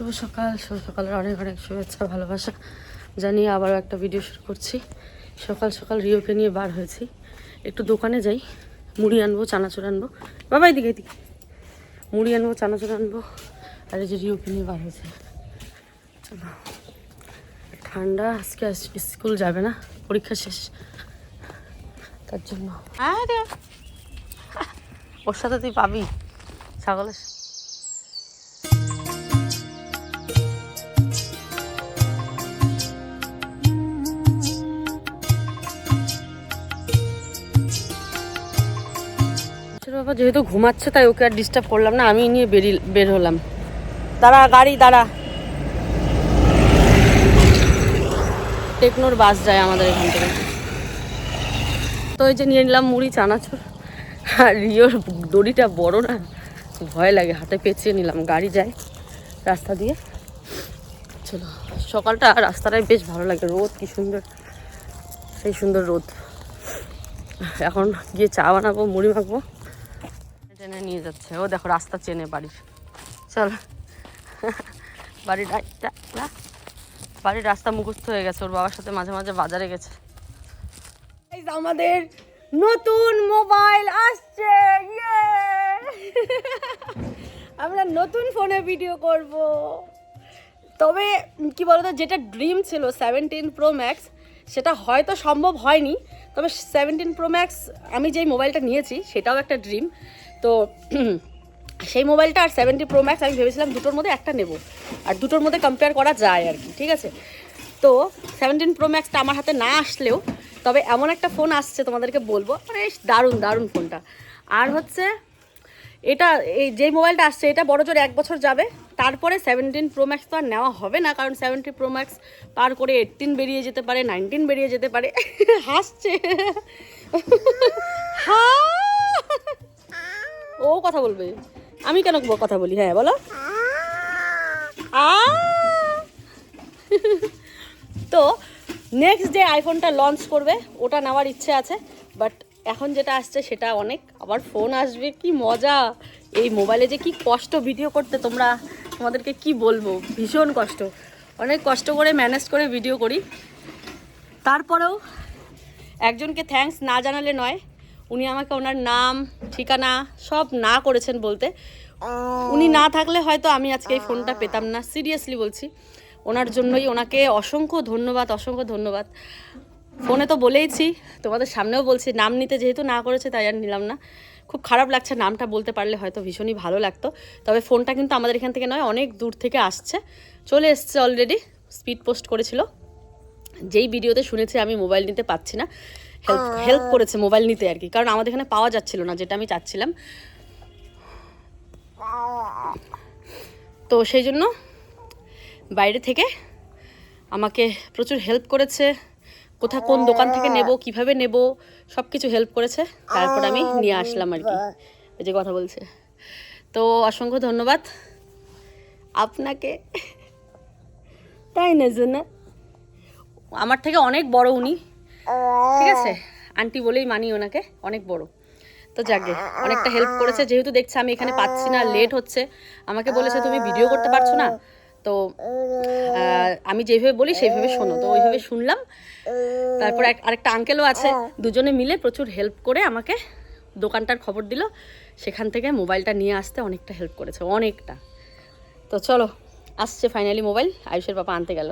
শুভ সকাল, শুভ সকালের অনেক অনেক শুভেচ্ছা, ভালোবাসা। জানিয়ে আবারও একটা ভিডিও শুরু করছি। সকাল সকাল রিওকে নিয়ে বার হয়েছি। একটু দোকানে যাই, মুড়ি আনব, চানাচুর আনব। বাবা, এদিকে এদিকে। মুড়ি আনব, চানাচুর আনব। আর এই যে রিওকে নিয়ে বার হয়েছে। ঠান্ডা, আজকে আজ স্কুল যাবে না, পরীক্ষা শেষ। তার জন্য। ওর সাথে তুই পাবি, ছাগলের ছোট বাবা যেহেতু ঘুমাচ্ছে তাই ওকে আর ডিস্টার্ব করলাম না। আমি নিয়ে বেরিয়ে বের হলাম। দাঁড়া গাড়ি দাঁড়া। টেকনোর বাস যায় আমাদের এখান থেকে। তো ওই যে নিয়ে নিলাম মুড়ি চানাচুর। আর রিওর দড়িটা বড় না ভয় লাগে। হাতে পেঁচিয়ে নিলাম গাড়ি যায় রাস্তা দিয়ে। চলো সকালটা রাস্তাটায় বেশ ভালো লাগে। রোদ কি সুন্দর সেই সুন্দর রোদ। এখন গিয়ে চা বানাবো মুড়ি মাখবো। টেনে নিয়ে যাচ্ছে। ও দেখো রাস্তা চেনে বাড়ির। চল। বাড়ির বাড়ির রাস্তা মুখস্থ হয়ে গেছে। ওর বাবার সাথে মাঝে মাঝে বাজারে গেছে। আমাদের নতুন মোবাইল আসছে। আমরা নতুন ফোনে ভিডিও করব। তবে, কি বলতো, যেটা ড্রিম ছিল সেভেন্টিন প্রো ম্যাক্স সেটা হয়তো সম্ভব হয়নি। তবে সেভেন্টিন প্রো ম্যাক্স আমি যেই মোবাইলটা নিয়েছি, সেটাও একটা ড্রিম তো সেই মোবাইলটা আর সেভেন্টি প্রো ম্যাক্স আমি ভেবেছিলাম দুটোর মধ্যে একটা নেব। আর দুটোর মধ্যে কম্পেয়ার করা যায় আর কি, ঠিক আছে? তো সেভেন্টিন প্রো ম্যাক্সটা আমার হাতে না আসলেও তবে এমন একটা ফোন আসছে তোমাদেরকে বলব মানে দারুণ দারুণ ফোনটা আর হচ্ছে এটা, এই যে মোবাইলটা আসছে, এটা বড় জোর এক বছর যাবে। তারপরে সেভেন্টিন প্রো ম্যাক্স তো আর নেওয়া হবে না, কারণ সেভেন্টি প্রো ম্যাক্স পার করে এইটিন বেরিয়ে যেতে পারে নাইনটিন বেরিয়ে যেতে পারে। হাসছে। হা! ও কথা বলবে। আমি কেন কথা বলি? হ্যাঁ বলো। তো নেক্সট যে আইফোনটা লঞ্চ করবে, ওটা নেওয়ার ইচ্ছে আছে বাট এখন যেটা আসছে সেটা অনেক। আবার ফোন আসবে, কি মজা! এই মোবাইলে যে কি কষ্ট ভিডিও করতে তোমরা, তোমাদেরকে কি বলব? ভীষণ কষ্ট। অনেক কষ্ট করে ম্যানেজ করে ভিডিও করি। তারপরেও একজনকে থ্যাঙ্কস না জানালে নয় উনি আমাকে ওনার নাম, ঠিকানা সব না করেছেন বলতে। উনি না থাকলে হয়তো আমি আজকে এই ফোনটা পেতাম না। সিরিয়াসলি বলছি, ওনার জন্যই ওনাকে অসংখ্য ধন্যবাদ অসংখ্য ধন্যবাদ। ফোনে তো বলেইছি, তোমাদের সামনেও বলছি, নাম নিতে যেহেতু না করেছে তাই আর নিলাম না। খুব খারাপ লাগছে নামটা বলতে পারলে হয়তো ভীষণই ভালো লাগতো। তবে ফোনটা কিন্তু আমাদের এখান থেকে নয়, অনেক দূর থেকে আসছে। চলে এসছে অলরেডি স্পিড পোস্ট করেছিল। যেই ভিডিওতে শুনেছি আমি মোবাইল নিতে পাচ্ছি না। হেল্প হেল্প করেছে মোবাইল নিতে আর কি। কারণ আমাদের এখানে পাওয়া যাচ্ছিল না যেটা আমি চাচ্ছিলাম। তো সেই জন্য বাইরে থেকে আমাকে প্রচুর হেল্প করেছে। কোথা কোন দোকান থেকে নেব কীভাবে নেব সব কিছু হেল্প করেছে। তারপর আমি নিয়ে আসলাম আর কি। এই যে কথা বলছে। তো অসংখ্য ধন্যবাদ। আপনাকে। তাই না আমার থেকে অনেক বড় উনি। ঠিক আছে? আন্টি বলেই মানি ওনাকে অনেক বড়। তো যাকে অনেকটা হেল্প করেছে যেহেতু দেখছে আমি এখানে পাচ্ছি না লেট হচ্ছে। আমাকে বলেছে তুমি ভিডিও করতে পারছ না? তো আমি যেভাবে বলি সেইভাবে শোনো। তো ওইভাবে শুনলাম। তারপর এক আরেকটা আঙ্কেলও আছে দুজনে মিলে প্রচুর হেল্প করে আমাকে দোকানটার খবর দিল। সেখান থেকে মোবাইলটা নিয়ে আসতে অনেকটা হেল্প করেছে অনেকটা। তো চলো আসছে ফাইনালি মোবাইল আয়ুষের পাপা আনতে গেল।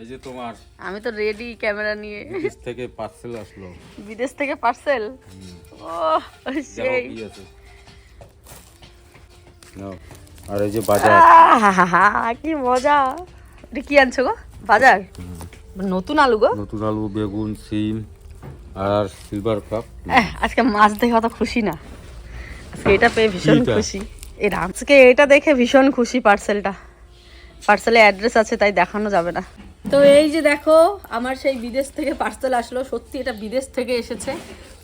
এই যে তোমার আমি তো রেডি ক্যামেরা নিয়ে। বিদেশ থেকে পার্সেল আসলো। বিদেশ থেকে পার্সেল ও সেই। আর এই যে বাজার। কি মজা। এটা কি আনছো গো? বাজার? নতুন আলু গো? নতুন আলু বেগুন সিম আর সিলভার কাপ আজকে মাছ দেখে অত খুশি না। আজকে এটা পেয়ে ভীষণ খুশি। এই আজকে এটা দেখে ভীষণ খুশি পার্সেলটা পার্সেলে অ্যাড্রেস আছে তাই দেখানো যাবে না। তো এই যে দেখো আমার সেই বিদেশ থেকে পার্সেল আসলো। সত্যি এটা বিদেশ থেকে এসেছে।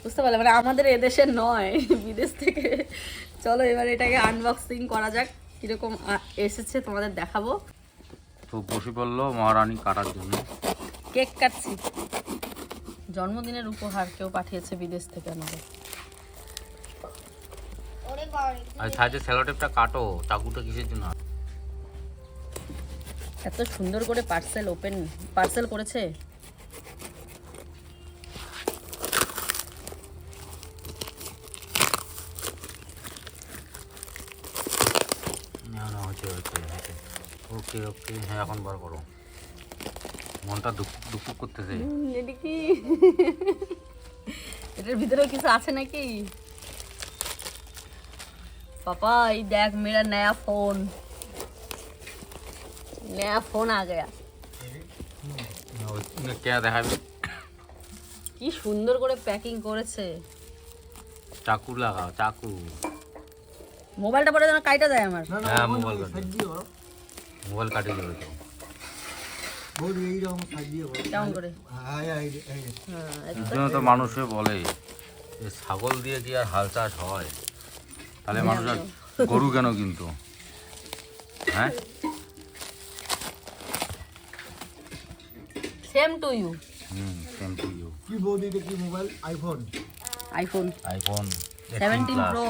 বুঝতে পারলে? মানে আমাদের এদেশের নয় বিদেশ থেকে। চলো এবার এটাকে আনবক্সিং করা যাক কীরকম এসেছে তোমাদের দেখাবো। তো বসে পড়ল মহারানী কাটার জন্য। কেক কাটছি। জন্মদিনের উপহার কেউ পাঠিয়েছে বিদেশ থেকে আমাদের। আর সাইডে স্যালোটেপটা কাটো চাকুটা কিসের জন্য? এত সুন্দর করে পার্সেল ওপেন পার্সেল করেছে? ওকে ওকে হ্যাঁ এখন বার করো। মনটা দুপুক দুপুক করতেছে। এটা কি? এটার ভিতরেও কিছু আছে নাকি? পাপা এই দেখ মেরা নয়া ফোন নয়া ফোন आ गया কে দেখাবে কি সুন্দর করে প্যাকিং করেছে চাকু লাগাও চাকু মোবাইলটা পরে যেন কাইটা দেয় আমার হ্যাঁ মোবাইল কাটে মোবাইল কাটে যাবে তো বহুত এইরকম সাজিয়ে বলো কেমন করে হাই হাই হাই হ্যাঁ এর জন্য তো মানুষে বলে যে ছাগল দিয়ে কি আর হাল চাষ হয় তাহলে মানুষ আর গরু কেন কিন্তু হ্যাঁ same to you hmm same to you কি বৌদিতে কি mobile iPhone iPhone iPhone seventeen pro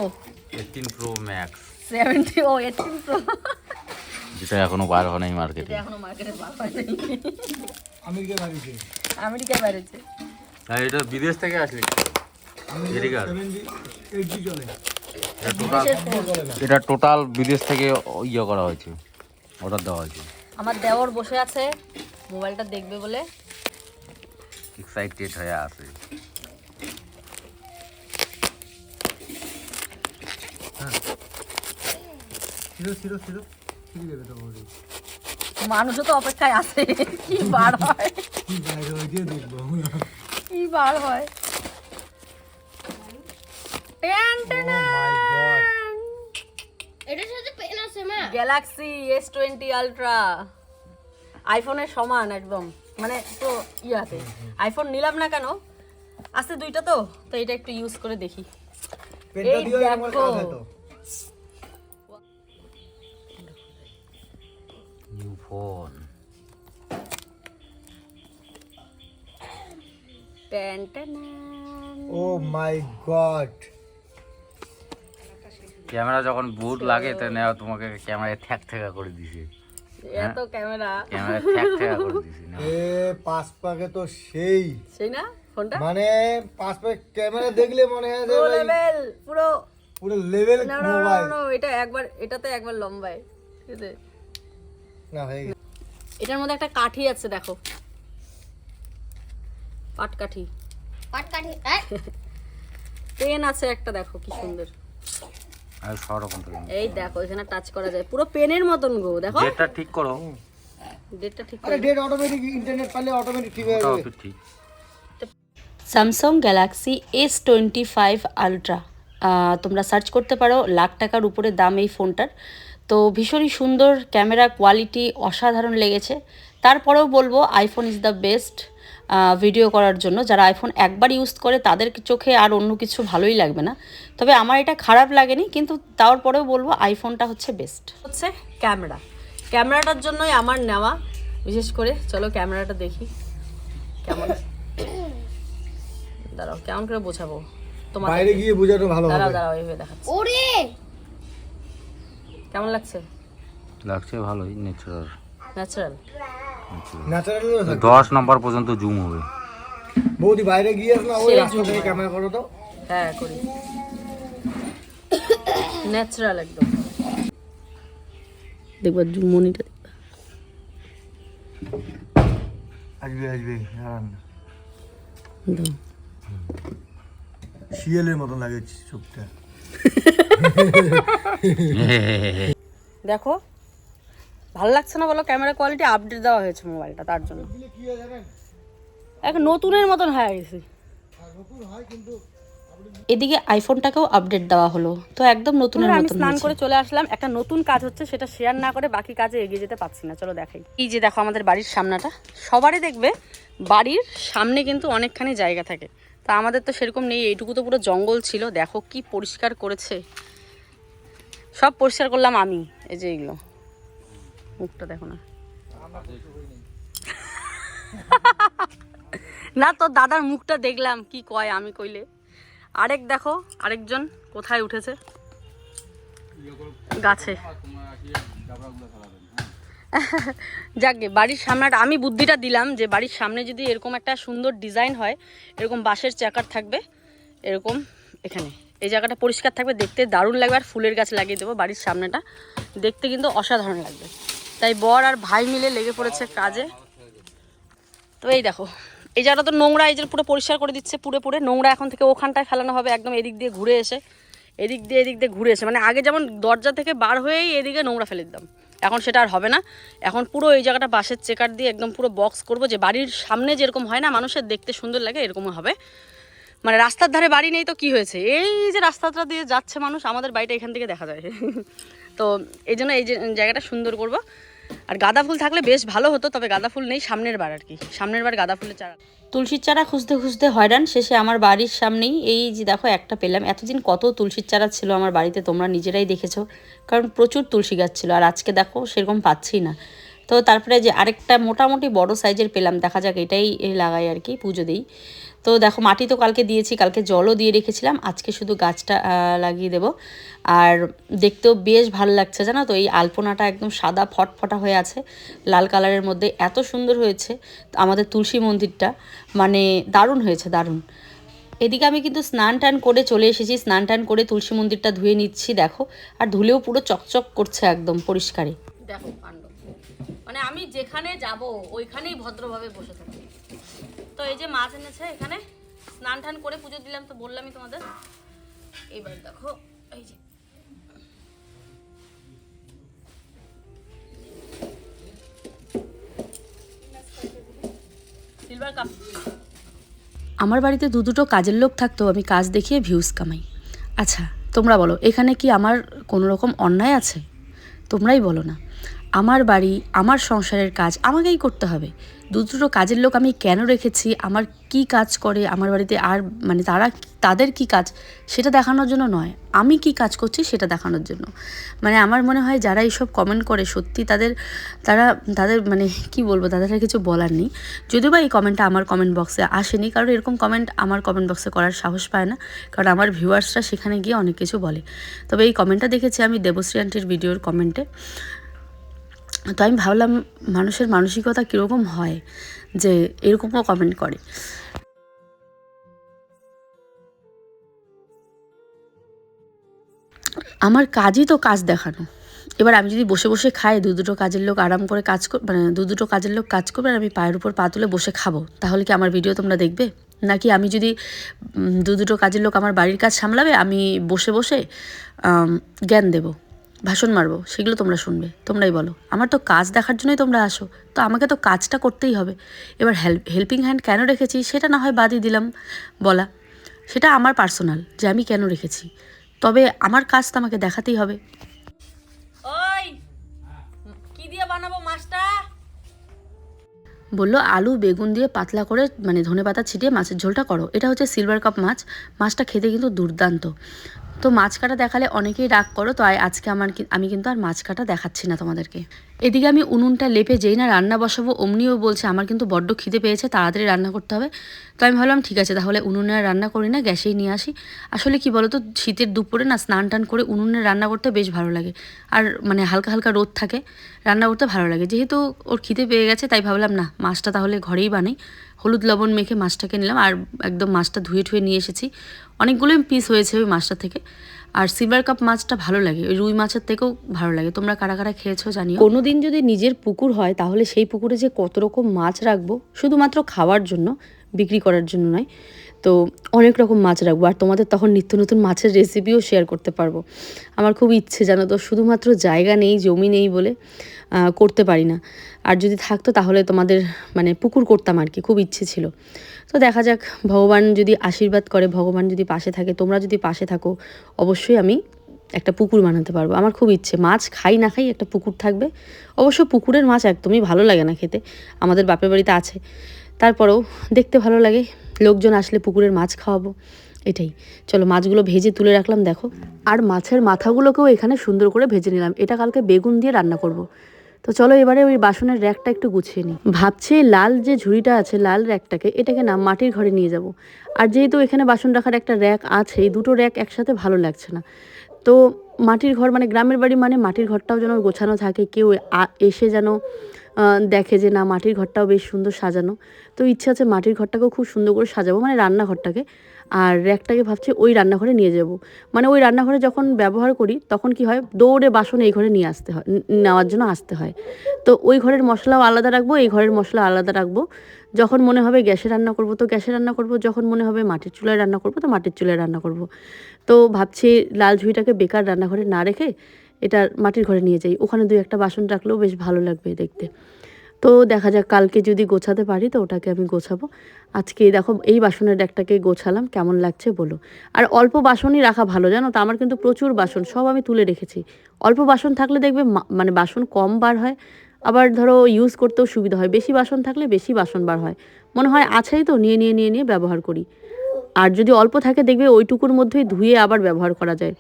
eighteen pro max seventy ও এইটিন প্রো যেটা এখনও বার হয় নাই মার্কেটে এটা এখনও মার্কেটে বার হয় নাই আমেরিকা বাড়িতে আমেরিকায় বেরোচ্ছে আর এটা বিদেশ থেকে আসলে। আমেরিকা চলে। এটা টোটাল এটা বিদেশ থেকে ইয়ে করা হয়েছে। অর্ডার দেওয়া হয়েছে। আমার দেওর বসে আছে। মোবাইলটা দেখবে বলে। এক্সাইটেড হয়ে আছে। মানুষও তো অপেক্ষায় আছে। কি বার হয়? কি বার হয় গ্যালাক্সি এস টোয়েন্টি আলট্রা আইফোনের সমান একদম। মানে তো ইয়াতে। আইফোন নিলাম না কেন? আছে দুইটা তো তো এটা একটু ইউজ করে দেখি। এই দেখো। New phone ten ten oh my god. Camera যখন বুট লাগে তো নেওয়া তোমাকে ক্যামেরায় ঠ্যাক ঠেকা করে দিছে। এত ক্যামেরা। ক্যামেরা ঠ্যাক ঠেকা করে দিছে না। এ পাঁচ পাকে তো সেই। সেই না? ফোনটা? মানে পাঁচ পাকে ক্যামেরা দেখলে মনে হয় যে পুরো লেভেল পুরো পুরো লেভেল না না মোবাইল না এটা একবার এটাতে একবার লম্বায় ঠিক আছে? না হয়ে গেছে। এটার মধ্যে একটা কাঠি আছে দেখো। পাট কাঠি। পাট পেন আছে একটা দেখো কি সুন্দর। আর সব রকম থেকে এই দেখো এখানে টাচ করা যায়। পুরো পেনের মতন গো দেখো। ডেটটা ঠিক করো। ডেটটা ঠিক আরে ডেট অটোমেটিক ইন্টারনেট পালে অটোমেটিক ঠিক হয়ে যাবে। ঠিক। Samsung Galaxy S twenty five ultra তোমরা সার্চ করতে পারো লাখ টাকার উপরে দাম এই ফোনটার তো ভীষণই সুন্দর ক্যামেরা কোয়ালিটি অসাধারণ লেগেছে। তারপরেও বলব iPhone is the best video করার জন্য। যারা আইফোন একবার ইউজ করে তাদের চোখে আর অন্য কিছু ভালোই লাগবে না। তবে আমার এটা খারাপ লাগেনি কিন্তু তারপরেও বলব আইফোনটা হচ্ছে বেস্ট হচ্ছে ক্যামেরা। ক্যামেরাটার জন্যই আমার নেওয়া। বিশেষ করে চলো ক্যামেরাটা দেখি। কেমন? দাঁড়াও কেমন করে বোঝাবো? তোমার বাইরে গিয়ে বোঝানো ভালো দাঁড়াও দাঁড়াও এইভাবে দেখাচ্ছি। ওরে! কেমন লাগছে? লাগছে ভালোই ন্যাচারাল ন্যাচারাল ন্যাচারাল দশ নম্বর পর্যন্ত জুম হবে। বৌদি বাইরে গিয়ে না ওই রাস্তা থেকে ক্যামেরা করো তো। হ্যাঁ করি। ন্যাচারাল একদম। দেখবা মনিটা দেখবা। আসবে আসবে দাঁড়ান। না। দাও। শিয়ালের মতন লাগে চোখটা। দেখো ভালো লাগছে না বলো? ক্যামেরা কোয়ালিটি আপডেট দেওয়া হয়েছে মোবাইলটা তার জন্য। এক নতুনের মতন হয়ে গেছে। নতুন এদিকে আইফোনটাকেও আপডেট দেওয়া হলো। তো একদম নতুনের মতন স্নান করে চলে আসলাম। একটা নতুন কাজ হচ্ছে সেটা শেয়ার না করে বাকি কাজে এগিয়ে যেতে পারছি না। চলো দেখাই। এই যে দেখো আমাদের বাড়ির সামনাটা। সবারই দেখবে বাড়ির সামনে কিন্তু অনেকখানি জায়গা থাকে। তা আমাদের তো সেরকম নেই, এইটুকু তো পুরো জঙ্গল ছিল। দেখো কি পরিষ্কার করেছে। সব পরিষ্কার করলাম আমি, এই যে এগুলো। মুখটা দেখো না। না, তোর দাদার মুখটা দেখলাম, কি কয় আমি কইলে। আরেক দেখো, আরেকজন কোথায় উঠেছে? গাছে। যাকগে বাড়ির সামনেটা আমি বুদ্ধিটা দিলাম যে বাড়ির সামনে যদি এরকম একটা সুন্দর ডিজাইন হয়, এরকম বাঁশের চাকার থাকবে, এরকম এখানে। এই জায়গাটা পরিষ্কার থাকবে, দেখতে দারুণ লাগবে, আর ফুলের গাছ লাগিয়ে দেবো বাড়ির সামনেটা। দেখতে কিন্তু অসাধারণ লাগবে। তাই বর আর ভাই মিলে লেগে পড়েছে কাজে। তো এই দেখো, এই জায়গাটা তো নোংরা, এই যে পুরো পরিষ্কার করে দিচ্ছে পুরো পুরে নোংরা এখন থেকে ওখানটায় ফেলানো হবে, একদম এদিক দিয়ে ঘুরে এসে। এদিক দিয়ে এদিক দিয়ে ঘুরে এসে। মানে আগে যেমন দরজা থেকে বার হয়েই এদিকে নোংরা ফেলে দিতাম। এখন সেটা আর হবে না। এখন পুরো এই জায়গাটা বাঁশের চেকার দিয়ে একদম পুরো বক্স করব যে বাড়ির সামনে যেরকম হয় না, মানুষের দেখতে সুন্দর লাগে এরকমও হবে। মানে রাস্তার ধারে বাড়ি নেই তো কি হয়েছে? এই যে রাস্তাটা দিয়ে যাচ্ছে মানুষ, আমাদের বাড়িটা এখান থেকে দেখা যায়। তো এই জন্য এই যে জায়গাটা সুন্দর করব। আর গাঁদা ফুল থাকলে বেশ ভালো হতো, তবে গাঁদা ফুল নেই সামনের বার আর কি। সামনের বার গাঁদা ফুলের চারা। তুলসীর চারা খুঁজতে খুঁজতে হয়রান, শেষে আমার বাড়ির সামনেই এই যে দেখো একটা পেলাম। এতদিন কত তুলসীর চারা ছিল আমার বাড়িতে, তোমরা নিজেরাই দেখেছ, কারণ প্রচুর তুলসী গাছ ছিল। আর আজকে দেখো সেরকম পাচ্ছি না। তো তারপরে যে আরেকটা মোটামুটি বড় সাইজের পেলাম, দেখা যাক এটাই লাগাই আর কি, পুজো দিই। তো দেখো মাটি তো কালকে দিয়েছি, কালকে জলও দিয়ে রেখেছিলাম, আজকে শুধু গাছটা লাগিয়ে দেব। আর দেখতেও বেশ ভালো লাগছে, জানো তো, এই আলপনাটা একদম সাদা ফটফটা হয়ে আছে, লাল কালারের মধ্যে এত সুন্দর হয়েছে, আমাদের তুলসী মন্দিরটা মানে দারুণ হয়েছে, দারুণ। এদিকে আমি কিন্তু স্নান টান করে চলে এসেছি, স্নান টান করে তুলসী মন্দিরটা ধুয়ে নিচ্ছি, দেখো, আর ধুলেও পুরো চকচক করছে একদম, পরিষ্কারে। দেখো আমি যেখানে যাব, ওইখানেই ভদ্রভাবে বসে থাকি। তো এই যে মাছ এনেছে এখানে, স্নান টান করে পুজো দিলাম তো বললামই তোমাদের। এইবার দেখো, এই যে। সিলভার কাপ আমার বাড়িতে দু দুটো কাজের লোক থাকতো, আমি কাজ দেখিয়ে ভিউজ কামাই। আচ্ছা তোমরা বলো, এখানে কি আমার কোনো রকম অন্যায় আছে? তোমরাই বলো না। আমার বাড়ি, আমার সংসারের কাজ, আমাকেই করতে হবে। দু দুটো কাজের লোক আমি কেন রেখেছি? আমার কি কাজ করে? আমার বাড়িতে আর মানে তারা, তাদের কি কাজ? সেটা দেখানোর জন্য নয়। আমি কি কাজ করছি সেটা দেখানোর জন্য। মানে আমার মনে হয় যারা এইসব কমেন্ট করে, সত্যি তাদের, তারা, তাদের মানে কি বলব, তাদের আর কিছু বলার নেই। যদিও বা এই কমেন্টটা আমার কমেন্ট বক্সে আসেনি, কারণ এরকম কমেন্ট আমার কমেন্ট বক্সে করার সাহস পায় না, কারণ আমার ভিউয়ার্সরা সেখানে গিয়ে অনেক কিছু বলে। তবে এই কমেন্টটা দেখেছি আমি দেবশ্রী আন্টির ভিডিওর কমেন্টে তো আমি ভাবলাম মানুষের মানসিকতা কীরকম হয় যে এরকমও কমেন্ট করে। আমার কাজই তো কাজ দেখানো। এবার আমি যদি বসে বসে খাই, দু দুটো কাজের লোক আরাম করে কাজ কর মানে দু দুটো কাজের লোক কাজ করবে আর আমি পায়ের উপর পা তুলে বসে খাব, তাহলে কি আমার ভিডিও তোমরা দেখবে? নাকি আমি যদি দু দুটো কাজের লোক আমার বাড়ির কাজ সামলাবে, আমি বসে বসে জ্ঞান দেবো? ভাষণ মারবো সেগুলো তোমরা শুনবে তোমরাই বলো। আমার তো কাজ দেখার জন্যই তোমরা আসো তো আমাকে তো কাজটা করতেই হবে। এবার হেল্প হেল্পিং হ্যান্ড কেন রেখেছি সেটা না হয় বাদই দিলাম বলা। সেটা আমার পার্সোনাল যে আমি কেন রেখেছি। তবে আমার কাজ তো আমাকে দেখাতেই হবে। ওই কি দিয়ে বানাবো মাছটা? বলল আলু বেগুন দিয়ে পাতলা করে মানে ধনে পাতা ছিটিয়ে মাছের ঝোলটা করো। এটা হচ্ছে সিলভার কাপ মাছ। মাছটা খেতে কিন্তু দুর্দান্ত। তো মাছ কাটা দেখালে অনেকেই রাগ করো, তো আজকে আমার আমি কিন্তু আর মাছ কাটা দেখাচ্ছি না তোমাদেরকে। এদিকে আমি উনুনটা লেপে যেই না রান্না বসাবো, অমনিও বলছে, আমার কিন্তু বড্ড খিদে পেয়েছে, তাড়াতাড়ি রান্না করতে হবে। তো আমি ভাবলাম, ঠিক আছে, তাহলে উনুনে রান্না করি না, গ্যাসেই নিয়ে আসি। আসলে কি বলো তো শীতের দুপুরে না স্নান টান করে উনুনে রান্না করতে বেশ ভালো লাগে। আর মানে হালকা হালকা রোদ থাকে, রান্না করতে ভালো লাগে। যেহেতু ওর খিদে পেয়ে গেছে, তাই ভাবলাম, না, মাছটা তাহলে ঘরেই বানাই। হলুদ লবণ মেখে মাছটাকে নিলাম, আর একদম মাছটা ধুয়ে ঠুয়ে নিয়ে এসেছি। অনেকগুলোই পিস হয়েছে ওই মাছটা থেকে। আর সিলভার কাপ মাছটা ভালো লাগে, ওই রুই মাছের থেকেও ভালো লাগে। তোমরা কারা কারা খেয়েছো জানি কোনোদিন যদি নিজের পুকুর হয়, তাহলে সেই পুকুরে যে কত রকম মাছ রাখব, শুধুমাত্র খাওয়ার জন্য, বিক্রি করার জন্য নয়। তো অনেক রকম মাছ রাখব। আর তোমাদের তখন নিত্য নতুন মাছের রেসিপিও শেয়ার করতে পারব। আমার খুব ইচ্ছে জানো তো, শুধুমাত্র জায়গা নেই, জমি নেই বলে করতে পারি না। আর যদি থাকতো তাহলে তোমাদের মানে পুকুর করতাম আর কি, খুব ইচ্ছে ছিল। তো দেখা যাক, ভগবান যদি আশীর্বাদ করে, ভগবান যদি পাশে থাকে, তোমরা যদি পাশে থাকো, অবশ্যই আমি একটা পুকুর বানাতে পারব। আমার খুব ইচ্ছে, মাছ খাই না খাই একটা পুকুর থাকবে। অবশ্য পুকুরের মাছ একদমই ভালো লাগে না খেতে, আমাদের বাপের বাড়িতে আছে। তারপরেও দেখতে ভালো লাগে, লোকজন আসলে পুকুরের মাছ খাওয়াবো, এটাই। চলো মাছগুলো ভেজে তুলে রাখলাম, দেখো। আর মাছের মাথাগুলোকেও এখানে সুন্দর করে ভেজে নিলাম। এটা কালকে বেগুন দিয়ে রান্না করব। তো চলো এবারে ওই বাসনের র্যাকটা একটু গুছিয়ে নিই। ভাবছি লাল যে ঝুড়িটা আছে, লাল র্যাকটাকে, এটাকে না মাটির ঘরে নিয়ে যাব। আর যেহেতু এখানে বাসন রাখার একটা র্যাক আছে, এই দুটো র্যাক একসাথে ভালো লাগছে না। তো মাটির ঘর মানে গ্রামের বাড়ি মানে মাটির ঘরটাও যেন গোছানো থাকে, কেউ এসে যেন দেখে যে না, মাটির ঘরটাও বেশ সুন্দর সাজানো। তো ইচ্ছা আছে মাটির ঘরটাকেও খুব সুন্দর করে সাজাবো মানে রান্নাঘরটাকে। আর র্যাকটাকে ভাবছি ওই রান্নাঘরে নিয়ে যাব। মানে ওই রান্নাঘরে যখন ব্যবহার করি, তখন কি হয়, দৌড়ে বাসন এই ঘরে নিয়ে আসতে হয় নেওয়ার জন্য আসতে হয়। তো ওই ঘরের মশলাও আলাদা রাখব, এই ঘরের মশলা আলাদা রাখব। যখন মনে হবে গ্যাসে রান্না করব, তো গ্যাসে রান্না করব। যখন মনে হবে মাটির চুলায় রান্না করব, তো মাটির চুলায় রান্না করব। তো ভাবছি লাল ঝুড়িটাকে বেকার রান্নাঘরে না রেখে এটা মাটির ঘরে নিয়ে যাই। ওখানে দুই একটা বাসন রাখলেও বেশ ভালো লাগবে দেখতে। তো দেখা যাক, কালকে যদি গোছাতে পারি তো ওটাকে আমি গোছাবো। আজকে দেখো, এই বাসনের একটাকে গোছালাম, কেমন লাগছে বলো। আর অল্প বাসনই রাখা ভালো, জানো তো? আমার কিন্তু প্রচুর বাসন, সব আমি তুলে রেখেছি। অল্প বাসন থাকলে দেখবে মানে বাসন কম বার হয়। আবার ধরো ইউজ করতেও সুবিধা হয়। বেশি বাসন থাকলে বেশি বাসন বার হয়। মনে হয় আছেই তো, নিয়ে নিয়ে নিয়ে নিয়ে ব্যবহার করি। আর যদি অল্প থাকে, দেখবে ওইটুকুর মধ্যেই ধুয়ে আবার ব্যবহার করা যায়।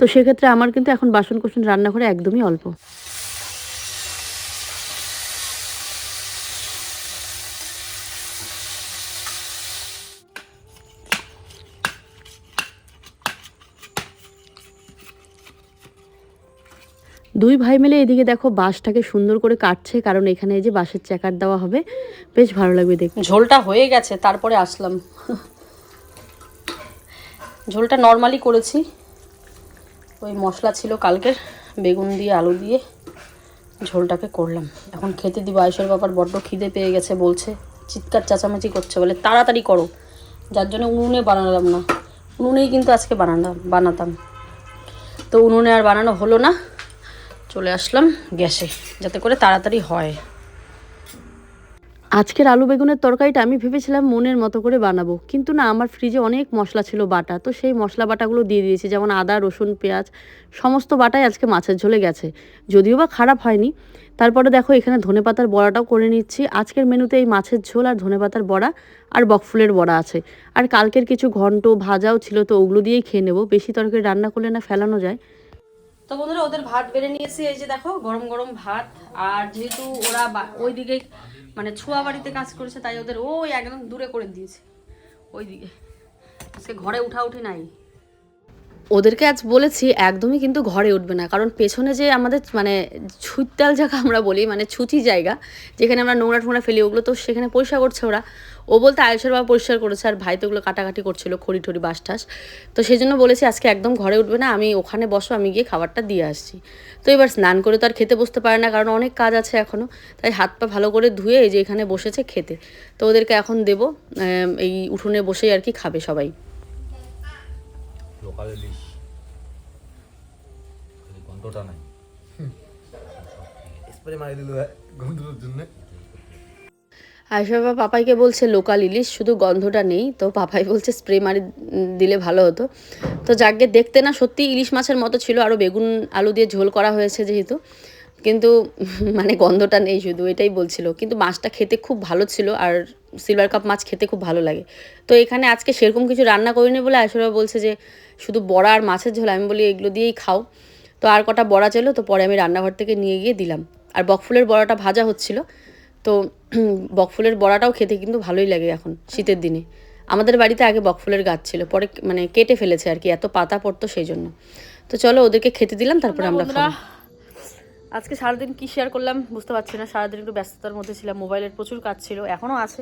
তো সেক্ষেত্রে আমার কিন্তু এখন বাসন কোসন রান্নাঘরে একদমই অল্প। দুই ভাই মিলে এদিকে দেখো বাঁশটাকে সুন্দর করে কাটছে, কারণ এখানে এই যে বাঁশের চেকার দেওয়া হবে, বেশ ভালো লাগবে দেখতে। ঝোলটা হয়ে গেছে, তারপরে আসলাম। ঝোলটা নর্মালি করেছি। ওই মশলা ছিল কালকের, বেগুন দিয়ে, আলু দিয়ে, ঝোলটাকে করলাম। এখন খেতে দিব আয়সের বাবার বড্ড খিদে পেয়ে গেছে, বলছে, চিৎকার চেঁচামেচি করছে। বলে, তাড়াতাড়ি করো। যার জন্য উনুনে বানালাম না। উনুনেই কিন্তু আজকে বানালাম, বানাতাম। তো উনুনে আর বানানো হলো না। চলে আসলাম গ্যাসে, যাতে করে তাড়াতাড়ি হয়। আজকের আলু বেগুনের তরকারিটা আমি ভেবেছিলাম মনের মতো করে বানাবো, কিন্তু না, আমার ফ্রিজে অনেক মশলা ছিল বাটা, তো সেই মশলা বাটাগুলো দিয়ে দিয়েছি, যেমন আদা, রসুন, পেঁয়াজ, সমস্ত বাটাই আজকে মাছের ঝোলে গেছে, যদিও বা খারাপ হয়নি। তারপরে দেখো এখানে ধনেপাতার বড়াটাও করে নিচ্ছি, আজকের মেনুতে এই মাছের ঝোল আর ধনেপাতার বড়া আর বকফুলের বড়া আছে, আর কালকের কিছু ঘন্ট, ভাজাও ছিল, তো ওগুলো দিয়েই খেয়ে নেব, বেশি তরকারি রান্না করলে না ফেলানো যায়। তো বন্ধুরা, ওদের ভাত বেড়ে নিয়েছি, এই যে দেখো, গরম গরম ভাত, আর যেহেতু ওরা ওইদিকে মানে ছোয়া বাড়িতে কাজ করেছে, তাই ওদের ওই একদম দূরে করে দিয়েছে। ওইদিকে। সে ঘরে উঠা উঠি নাই। ওদেরকে আজ বলেছি, একদমই কিন্তু ঘরে উঠবে না। কারণ পেছনে যে আমাদের মানে ছুতাল জায়গা আমরা বলি মানে ছুচি জায়গা, যেখানে আমরা নোংরা টোংরা ফেলি, ওগুলো তো সেখানে পয়সা করছে ওরা। ও বলতে আয়ুষের বাবা পরিষ্কার করেছে আর ভাই তো ওগুলো কাটাকাটি করছিল খড়ি ঠড়ি বাস টাস। তো সেই জন্য বলেছি আজকে একদম ঘরে উঠবে না আমি ওখানে বসো আমি গিয়ে খাবারটা দিয়ে আসছি। তো এবার স্নান করে তো আর খেতে বসতে পারে না কারণ অনেক কাজ আছে এখনও তাই হাত পা ভালো করে ধুয়ে এই যে এখানে বসেছে খেতে। তো ওদেরকে এখন দেবো এই উঠোনে বসেই আর কি খাবে সবাই। নাই। স্প্রে মারি দিল গন্ধুর জন্য। আয়সা পাপাইকে বলছে লোকাল ইলিশ, শুধু গন্ধটা নেই। তো পাপাই বলছে স্প্রে মারি দিলে ভালো হতো। তো যাকে দেখতে না সত্যি ইলিশ মাছের মতো ছিল। আরও বেগুন, আলু দিয়ে ঝোল করা হয়েছে যেহেতু। কিন্তু মানে গন্ধটা নেই শুধু, এটাই বলছিল। কিন্তু মাছটা খেতে খুব ভালো ছিল, আর সিলভার কাপ মাছ খেতে খুব ভালো লাগে। তো এখানে আজকে সেরকম কিছু রান্না করিনি বলে আয়সা বলছে যে, শুধু বড়া আর মাছের ঝোল, আমি বলি এগুলো দিয়েই খাও। তো আর কটা বড়া ছিল, তো পরে আমি রান্নাঘর থেকে নিয়ে গিয়ে দিলাম। আর বকফুলের বড়াটা ভাজা হচ্ছিল। তো বকফুলের বড়াটাও খেতে কিন্তু ভালোই লাগে এখন শীতের দিনে। আমাদের বাড়িতে আগে বকফুলের গাছ ছিল পরে মানে কেটে ফেলেছে আর কি এত পাতা পড়তো সেই জন্য। তো চলো ওদেরকে খেতে দিলাম তারপরে আমরা আজকে সারাদিন কি শেয়ার করলাম বুঝতে পারছি না সারাদিন একটু ব্যস্ততার মধ্যে ছিলাম মোবাইলের প্রচুর কাজ ছিল এখনও আছে।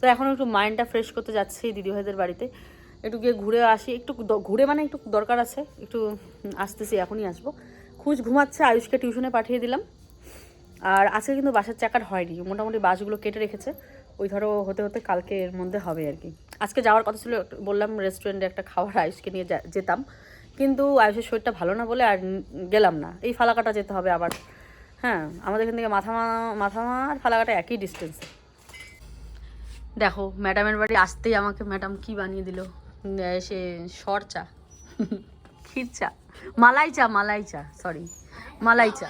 তো এখন একটু মাইন্ডটা ফ্রেশ করতে যাচ্ছি দিদিভাইদের বাড়িতে। একটু গিয়ে ঘুরে আসি একটু ঘুরে মানে একটু দরকার আছে একটু আসতেছি এখনই আসব। খুঁজ ঘুমাচ্ছে আয়ুষকে টিউশনে পাঠিয়ে দিলাম। আর আজকে কিন্তু বাসের চাকার হয়নি, মোটামুটি বাসগুলো কেটে রেখেছে। ওই ধরো হতে হতে কালকে এর মধ্যে হবে আর কি। আজকে যাওয়ার কথা ছিল, বললাম রেস্টুরেন্টে একটা খাবার আয়ুষকে নিয়ে যেতাম। কিন্তু আয়ুষের শরীরটা ভালো না বলে আর গেলাম না। এই ফালাকাটা যেতে হবে আবার। হ্যাঁ আমাদের এখান থেকে মাথামা মাথামা আর ফালাকাটা একই ডিস্টেন্সে দেখো ম্যাডামের বাড়ি আসতেই আমাকে ম্যাডাম কি বানিয়ে দিল? সে সর চা। ক্ষীর চা। মালাই চা মালাই চা সরি মালাই চা।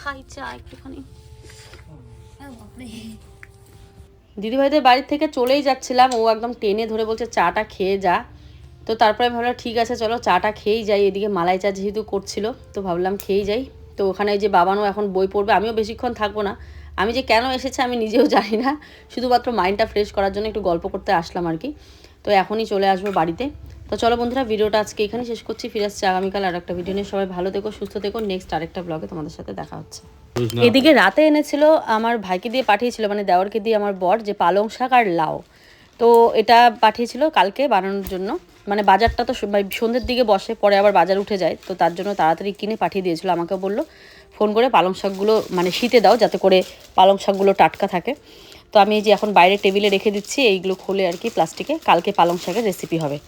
খাই চা একটুখানি দিদিভাইদের বাড়ির থেকে চলেই যাচ্ছিলাম ও একদম টেনে ধরে বলছে চাটা খেয়ে যা। তো তারপরে ভাবলাম ঠিক আছে চলো চাটা খেয়েই যাই। এদিকে মালাই চা যেহেতু করছিল তো ভাবলাম খেয়েই যাই। তো ওখানে এই যে বাবানও এখন বই পড়বে আমিও বেশিক্ষণ থাকব না। আমি যে কেন এসেছে আমি নিজেও জানি না শুধুমাত্র মাইন্ডটা ফ্রেশ করার জন্য একটু গল্প করতে আসলাম আর কি। তো এখনই চলে আসব বাড়িতে। তো চলো বন্ধুরা ভিডিওটা আজকে এখানে শেষ করছি। ফিরে আসছি আগামীকাল আর একটা ভিডিও নিয়ে। সবাই ভালো থেকো সুস্থ থেকো। নেক্সট আরেকটা ব্লগে তোমাদের সাথে দেখা হচ্ছে। এদিকে রাতে এনেছিল আমার ভাইকে দিয়ে পাঠিয়েছিল মানে দেওয়ারকে দিয়ে আমার বর যে পালং শাক আর লাউ। তো এটা পাঠিয়েছিল কালকে বানানোর জন্য। মানে বাজারটা তো সন্ধ্যের দিকে বসে পরে আবার বাজার উঠে যায়। তো তার জন্য তাড়াতাড়ি কিনে পাঠিয়ে দিয়েছিল। আমাকে বলল ফোন করে পালং শাকগুলো মানে শীতে দাও যাতে করে পালং শাকগুলো টাটকা থাকে। তো আমি এই যে এখন বাইরে টেবিলে রেখে দিচ্ছি এইগুলো খুলে আর কি প্লাস্টিকে। কালকে পালং শাকের রেসিপি হবে।